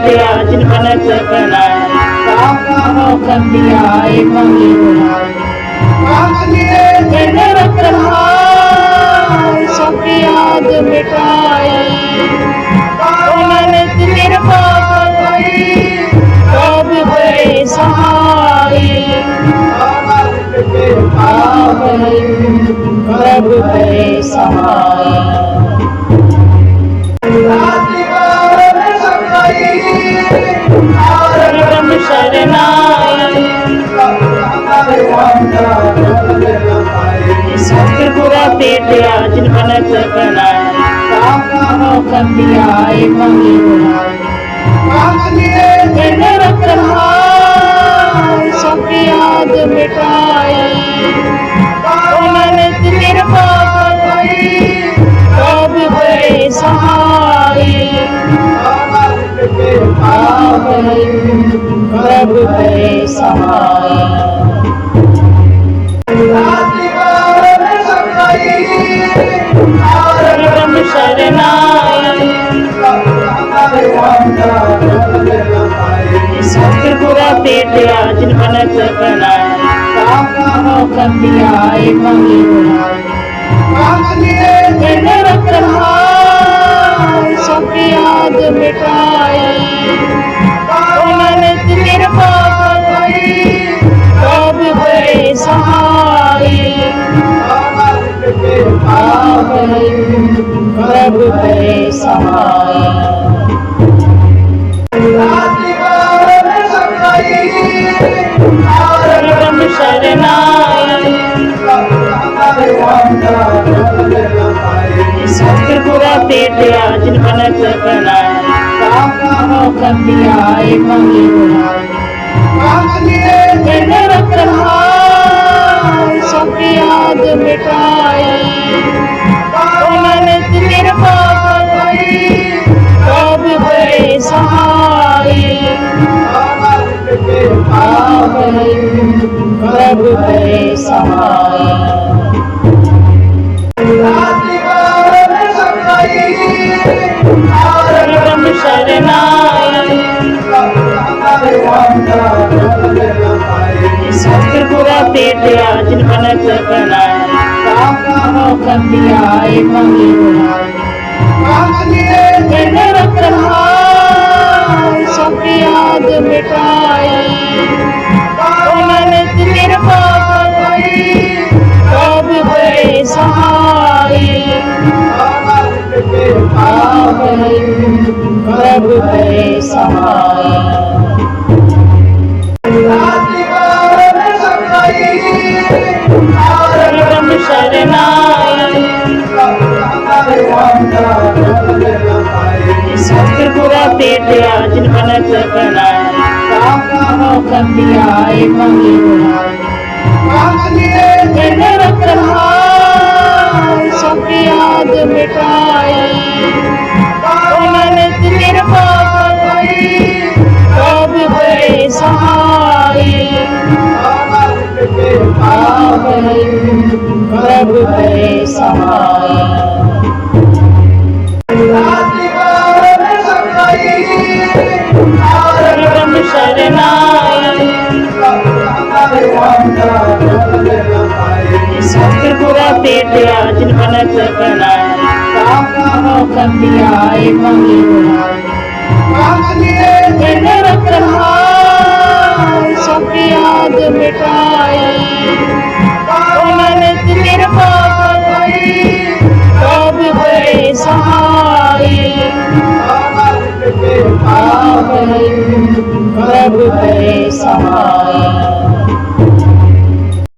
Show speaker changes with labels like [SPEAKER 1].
[SPEAKER 1] सत्या जिन मन चपनाए हो सत्या एक मैंने रखा सब याद मिटाई मन निर्मा सब बड़े सहाय प्रभु बड़े सहाय ਭੇਟਿਆ ਜਿਨ ਮਨਕ ਬਣਾਇਆ ਕਾਮੋ ਕੰਬਿਆਏ ਮੰਗਿਆਏ ਜਿਨ ਰਖਾ ਸਤਿਗੁਰਾ ਭੇਟਿਆ ਜਿਨ ਮਨਕ ਬਣਾਇਆ ਕਾਮੋ ਕੰਬਿਆਏ ਮੰਗਿਆਏ ਜਿਨ ਰਖਾ ਸਭ ਯਾਦ ਮਿਟਾਈ ਅਨੰਤ ਕਿਰਪਾ ਕਰੀ ਪ੍ਰਭ ਬੜੇ ਸਹਾਈ। ਆਵਈ ਪ੍ਰਭ पेट आजन पलट बनाए काका हो कपिया एक मंगी बनाए काका ने जय रत्न ਸਤਿਗੁਰਾ ਭੇਟਿਆ ਜਿਨ ਮਨਕ ਬਣਾਇਆ ਕਾਮੋ ਕੰਬਿਆਏ ਮੰਗਿਆਏ ਜਿਨ ਰਖਾ ਸਭ ਯਾਦ ਮਿਟਾਈ ਅਨੰਤ ਕਿਰਪਾ ਕਰੀ ਪ੍ਰਭ ਬੜੇ ਸਹਾਈ। ਆਵਈ ਪ੍ਰਭ ਬੜੇ ਸਹਾਈ। ਬ੍ਰਹਮ ਬੜੇ ਸਹਾਈ ਬ੍ਰਹਮ ਸ਼ਰਨਾਈ ਸਤਿਗੁਰਾ ਭੇਟਿਆ ਜਿਨ ਮਨਕ ਬਣਾਇਆ ਕਾਮੋ ਕੰਬਿਆਏ ਜਿਨ ਰਖਾ ਸਭ ਯਾਦ ਮਿਟਾਈ ਅਨੰਤ ਕਿਰਪਾ ਕਰੀ ਪ੍ਰਭ ਬੜੇ ਸਹਾਈ ਆਵਈ ਪ੍ਰਭ ਬੜੇ ਸਹਾਈ। ਸਤਿਗੁਰਾ ਭੇਟਿਆ ਜਿਨ ਮਨਕ ਬਣਾਇਆ ਕਾਮੋ ਕੰਬਿਆਏ ਮੰਗਿਆਏ ਜਿਨ ਰਖਾ ਸਭ ਯਾਦ